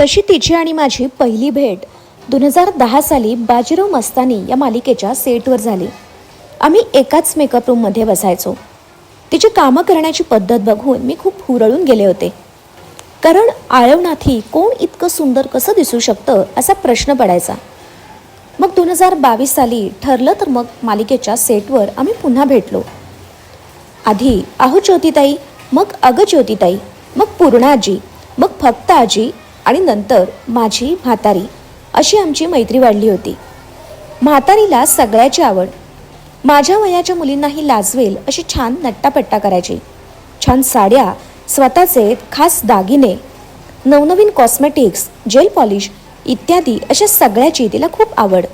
तशी तिची आणि माझी पहिली भेट दोन हजार दहा साली बाजीराव मस्तानी या मालिकेच्या सेटवर झाली. आम्ही एकाच मेकअप रूममध्ये बसायचो. तिची कामं करण्याची पद्धत बघून मी खूप हुरळून गेले होते. कारण आळवनाथी कोण इतकं सुंदर कसं दिसू शकतं असा प्रश्न पडायचा. मग दोन हजार बावीस साली ठरलं तर मग मालिकेच्या सेटवर आम्ही पुन्हा भेटलो. आधी अहो ज्योतिताई मग अग ज्योतिताई मग पूर्णाजी मग फक्त आजी आणि नंतर माझी म्हातारी अशी आमची मैत्री वाढली होती. म्हातारीला सगळ्याची आवड. माझ्या वयाच्या मुलींनाही लाजवेल अशी छान नट्टापट्टा करायची. छान साड्या स्वतःचे खास दागिने नवनवीन कॉस्मेटिक्स जेल पॉलिश इत्यादी अशा सगळ्याची तिला खूप आवड.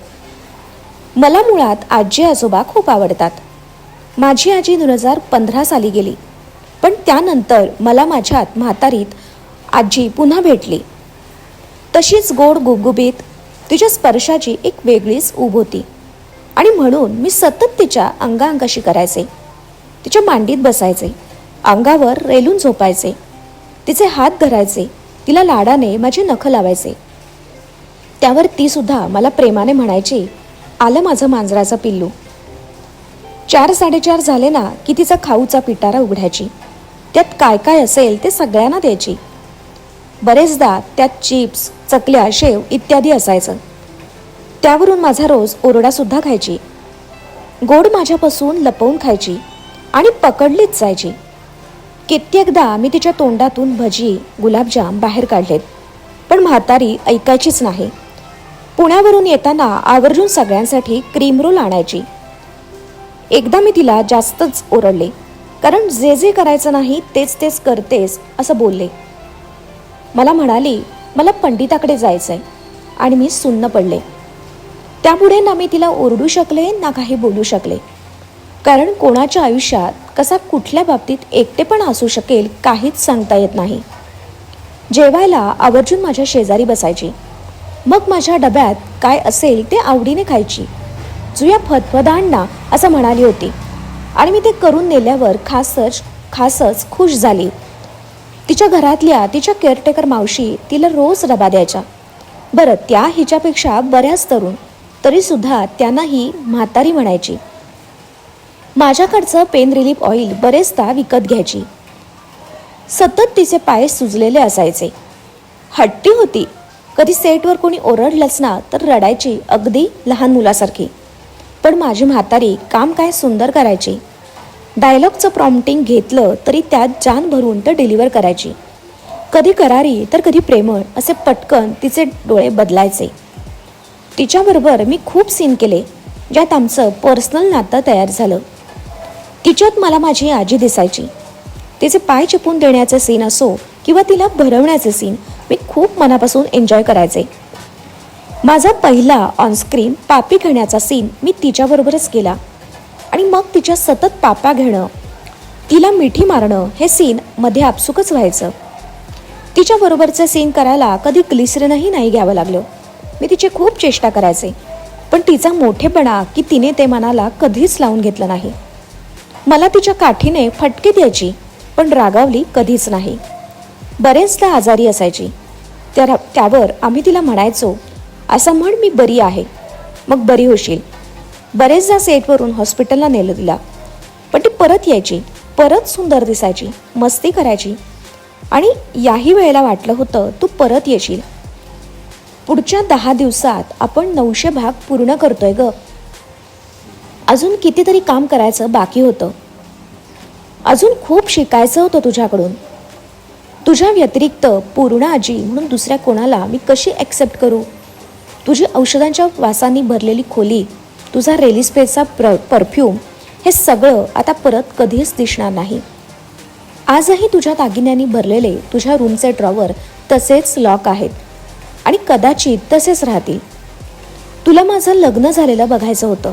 मला मुळात आजी आजोबा खूप आवडतात. माझी आजी दोन हजार पंधरा साली गेली. पण त्यानंतर मला माझ्यात म्हातारीत आजी पुन्हा भेटली. तशीच गोड गुबगुबीत तिच्या स्पर्शाची एक वेगळीच ऊब होती. आणि म्हणून मी सतत तिच्या अंगाअंगाशी करायचे. तिच्या मांडीत बसायचे. अंगावर रेलून झोपायचे. तिचे हात धरायचे. तिला लाडाने माझी नखं लावायचे. त्यावर ती सुद्धा मला प्रेमाने म्हणायची आलं माझं मांजराचं पिल्लू. चार साडेचार झाले ना की तिचा खाऊचा पिटारा उघडायची. त्यात काय काय असेल ते सगळ्यांना द्यायची. बरेचदा त्यात चिप्स चकल्या शेव इत्यादी असायचं. त्यावरून माझा रोज ओरडासुद्धा खायची. गोड माझ्यापासून लपवून खायची आणि पकडलीच जायची. कित्येकदा मी तिच्या तोंडातून भजी गुलाबजाम बाहेर काढलेत पण म्हातारी ऐकायचीच नाही. पुण्यावरून येताना आवर्जून सगळ्यांसाठी क्रीम रोल आणायची. एकदा मी तिला जास्तच ओरडले कारण जे जे करायचं नाही तेच तेच करतेस असं बोलले. मला म्हणाली मला पंडिताकडे जायचं आहे आणि मी सुन्न पडले. त्यापुढे ना मी तिला ओरडू शकले ना काही बोलू शकले. कारण कोणाच्या आयुष्यात कसा कुठल्या बाबतीत एकटेपणा असू शकेल काहीच सांगता येत नाही. जेवायला आवर्जून माझ्या शेजारी बसायची. मग माझ्या डब्यात काय असेल ते आवडीने खायची. जुया फतफदांना असं म्हणाली होती. आणि मी ते करून नेल्यावर खासच खासच खुश झाली. तिच्या घरातल्या तिच्या केअरटेकर मावशी तिला रोज डबा द्यायच्या. बरं त्या हिच्यापेक्षा बऱ्याच तरुण तरीसुद्धा त्यांनाही म्हातारी म्हणायची. माझ्याकडचं पेन रिलीफ ऑइल बरेचदा विकत घ्यायची. सतत तिचे पाय सुजलेले असायचे. हट्टी होती. कधी सेटवर कोणी ओरडलंच ना तर रडायची अगदी लहान मुलासारखी. पण माझी म्हातारी काम काय सुंदर करायची. डायलॉगचं प्रॉम्प्टिंग घेतलं तरी त्यात जान भरून तर डिलिव्हर करायची. कधी करारी तर कधी प्रेमळ असे पटकन तिचे डोळे बदलायचे. तिच्याबरोबर मी खूप सीन केले ज्यात आमचं पर्सनल नातं तयार झालं. तिच्यात मला माझी आजी दिसायची. तिचे पाय चिपून देण्याचे सीन असो किंवा तिला भरवण्याचे सीन मी खूप मनापासून एन्जॉय करायचे. माझा पहिला ऑनस्क्रीन पापी घेण्याचा सीन मी तिच्याबरोबरच केला. मग तिच्या सतत पापा घेणं तिला मिठी मारणं हे सीन मध्ये आपसुकच व्हायचं. तिच्याबरोबरचे सीन करायला कधी ग्लिसरीनही नाही घ्यावं लागलं. मी तिची खूप चेष्टा करायचे पण तिचा मोठेपणा की तिने ते मनाला कधीच लावून घेतलं नाही. मला तिच्या काठीने फटके द्यायची पण रागावली कधीच नाही. बरेचदा आजारी असायची. त्या त्यावर आम्ही तिला म्हणायचो असं म्हण मी बरी आहे. मग बरी होशील. बरेचदा सेटवरून हॉस्पिटलला नेलं तिला. पण ती परत यायची परत सुंदर दिसायची मस्ती करायची. आणि याही वेळेला वाटलं होतं तू परत येशील. पुढच्या दहा दिवसात आपण नऊशे भाग पूर्ण करतोय ग. अजून कितीतरी काम करायचं बाकी होतं. अजून खूप शिकायचं होतं तुझ्याकडून. तुझ्या व्यतिरिक्त पूर्ण आजी म्हणून दुसऱ्या कोणाला मी कशी ॲक्सेप्ट करू? तुझी औषधांच्या वासांनी भरलेली खोली तुझा रेलिस्पेसचा प्र परफ्यूम हे सगळं आता परत कधीच दिसणार नाही. आजही तुझ्या दागिन्यांनी भरलेले तुझ्या रूमचे ड्रॉवर तसेच लॉक आहेत आणि कदाचित तसेच राहतील. तुला माझं लग्न झालेलं बघायचं होतं.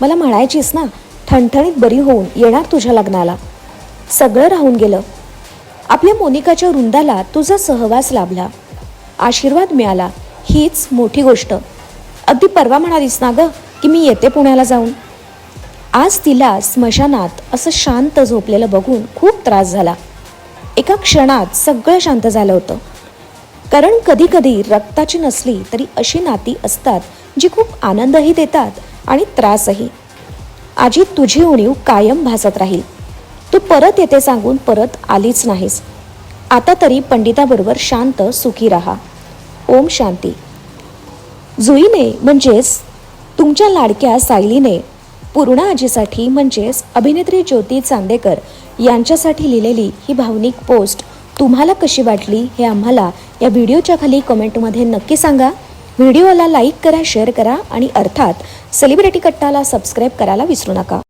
मला म्हणायचीस ना ठणठणीत बरी होऊन येणार तुझ्या लग्नाला. सगळं राहून गेलं. आपल्या मोनिकाच्या वृंदाला तुझा सहवास लाभला. आशीर्वाद मिळाला. हीच मोठी गोष्ट. अगदी परवा म्हणालीस ना गं की मी येते पुण्याला जाऊन. आज तिला स्मशानात असं शांत झोपलेलं बघून खूप त्रास झाला. एका क्षणात सगळं शांत झालं होतं. कारण कधीकधी रक्ताची नसली तरी अशी नाती असतात जी खूप आनंदही देतात आणि त्रासही. आजी तुझी उणीव कायम भासत राहील. तू परत येते सांगून परत आलीच नाहीस. आता तरी पंडिताबरोबर शांत सुखी राहा. ओम शांती. जुईने म्हणजेच तुमच्या लाडक्या सायलीने पूर्णा आजीसाठी म्हणजेच अभिनेत्री ज्योती चांदेकर यांच्यासाठी लिहिलेली ही भावनिक पोस्ट तुम्हाला कशी वाटली हे आम्हाला या व्हिडिओच्या खाली कमेंटमध्ये नक्की सांगा. व्हिडिओला लाईक करा शेअर करा आणि अर्थात सेलिब्रिटी कट्टाला सबस्क्राईब करायला विसरू नका.